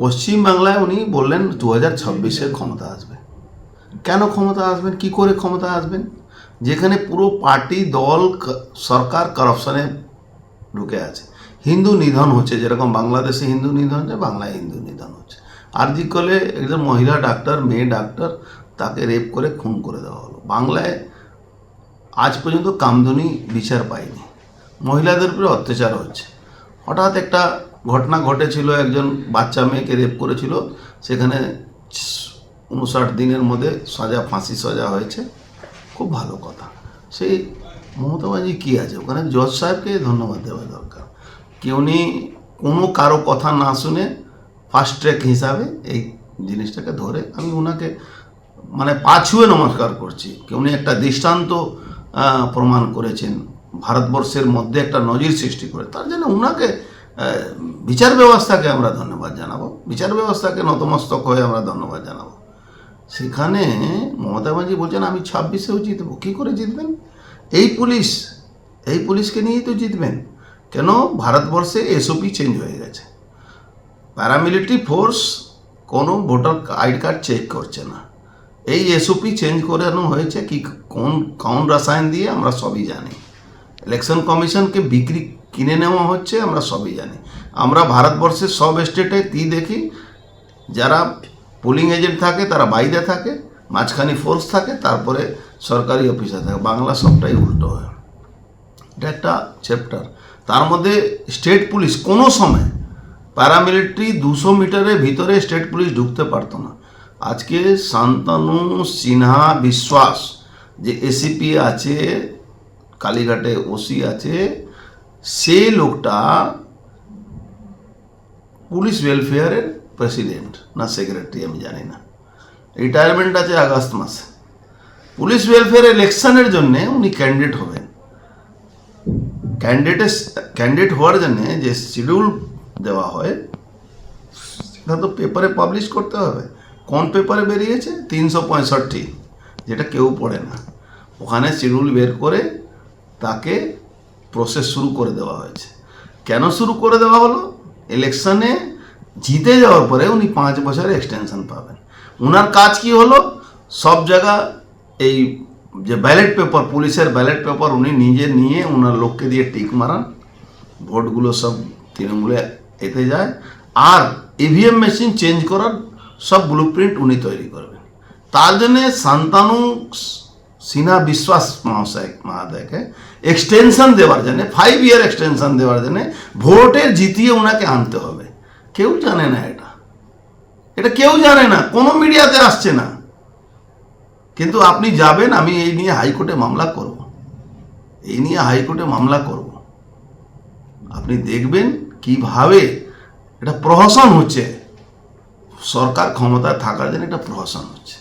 পশ্চিমবাংলায় উনি বললেন দু হাজার ছাব্বিশে ক্ষমতা আসবে। কেন ক্ষমতা আসবেন? কি করে ক্ষমতা আসবেন? যেখানে পুরো পার্টি, দল সরকার কারাপশনে ঢুকে আছে। হিন্দু নিধন হচ্ছে, যেরকম বাংলাদেশে হিন্দু নিধন হচ্ছে, বাংলায় হিন্দু নিধন হচ্ছে। আরজি কলে একজন মহিলা ডাক্তার মেয়ে ডাক্তার তাকে রেপ করে খুন করে দেওয়া হলো। বাংলায় আজ পর্যন্ত কামদুনি বিচার পায়নি। মহিলাদের উপরে অত্যাচার হচ্ছে। হঠাৎ একটা ঘটনা ঘটেছিল, একজন বাচ্চা মেয়েকে রেপ করেছিল। সেখানে উনষাট দিনের মধ্যে সাজা, ফাঁসি সাজা হয়েছে। খুব ভালো কথা। সেই মমতা ব্যানার্জি কী আছে? ওখানে জজ সাহেবকে ধন্যবাদ দেওয়া দরকার। কি উনি কোনো কারও কথা না শুনে ফার্স্ট ট্র্যাক হিসাবে এই জিনিসটাকে ধরে, আমি ওনাকে মানে পাছুয়ে নমস্কার করছি। কি উনি একটা দৃষ্টান্ত প্রমাণ করেছেন। ভারতবর্ষের মধ্যে একটা নজির সৃষ্টি করে। তার জন্য ওনাকে বিচার ব্যবস্থাকে আমরা ধন্যবাদ জানাব। বিচার ব্যবস্থাকে নতমস্তক হয়ে আমরা ধন্যবাদ জানাব। সেখানে মমতা ব্যানার্জি বলছেন, আমি ছাব্বিশেও জিতবো। কী করে জিতবেন? এই পুলিশ, এই পুলিশকে নিয়েই তো জিতবেন। কেন? ভারতবর্ষে এসওপি চেঞ্জ হয়ে গেছে। প্যারামিলিটারি ফোর্স কোনো ভোটার আইডি কার্ড চেক করছে না। এই এসওপি চেঞ্জ করানো হয়েছে কি, কোন কোন রাসায়ন দিয়ে? আমরা সবই জানি। ইলেকশন কমিশনকে বিক্রি কিনে নেওয়া হচ্ছে, আমরা সবই জানি। আমরা ভারতবর্ষের সব স্টেটে কি দেখি, যারা পোলিং এজেন্ট থাকে, তারা বাইরে থাকে, মাঝখানে ফোর্স থাকে, তারপরে সরকারি অফিসার থাকে। বাংলা সবটাই উল্টো হয়। এটা একটা চ্যাপ্টার তার মধ্যে স্টেট পুলিশ কোনো সময় প্যারামিলিটারি দুশো মিটারের ভিতরে স্টেট পুলিশ ঢুকতে পারতো না। আজকে শান্তনু সিনহা বিশ্বাস, যে এসিপি আছে, কালীঘাটে ওসি আছে সে লোকটা পুলিশ ওয়েলফেয়ারের প্রেসিডেন্ট না সেক্রেটারি আমি জানি না। রিটায়ারমেন্ট আছে আগস্ট মাসে। পুলিশ ওয়েলফেয়ার ইলেকশনের জন্য উনি ক্যান্ডিডেট হবেন। ক্যান্ডিডেট ক্যান্ডিডেট হওয়ার জন্য যে শিডিউল দেওয়া হয়, সেটা তো পেপারে পাবলিশ করতে হবে। কোন পেপারে বেরিয়েছে? তিনশো পঁয়ষট্টি, যেটা কেউ পড়ে না। ওখানে শিডিউল বের করে তাকে প্রসেস শুরু করে দেওয়া হয়েছে। কেন শুরু করে দেওয়া হলো? ইলেকশনে জিতে যাওয়ার পরে উনি পাঁচ বছরের এক্সটেনশন পাবেন। ওনার কাজ কি হলো? সব জায়গা এই যে ব্যালেট পেপার পুলিশের ব্যালেট পেপার উনি নিজে নিয়ে ওনার লোককে দিয়ে টিক মারান। ভোটগুলো সব তৃণমূলে এতে যায়। আর ইভিএম মেশিন চেঞ্জ করার সব ব্লু প্রিন্ট উনি তৈরি করবেন। তার জন্যে শান্তানু সিনহা বিশ্বাস মহাশয় মহাদয়কে এক্সটেনশন দেওয়ার জন্য ফাইভ ইয়ার এক্সটেনশন দেওয়ার জন্য ভোটে জিতিয়ে ওনাকে আনতে হবে। কেউ জানে না এটা। এটা কেউ জানে না, কোনো মিডিয়াতে আসছে না। কিন্তু আপনি যাবেন, আমি এই নিয়ে হাইকোর্টে মামলা করব। এই নিয়ে হাইকোর্টে মামলা করব। আপনি দেখবেন কীভাবে এটা প্রহসন হচ্ছে। সরকার ক্ষমতায় থাকার জন্য এটা প্রহসন হচ্ছে।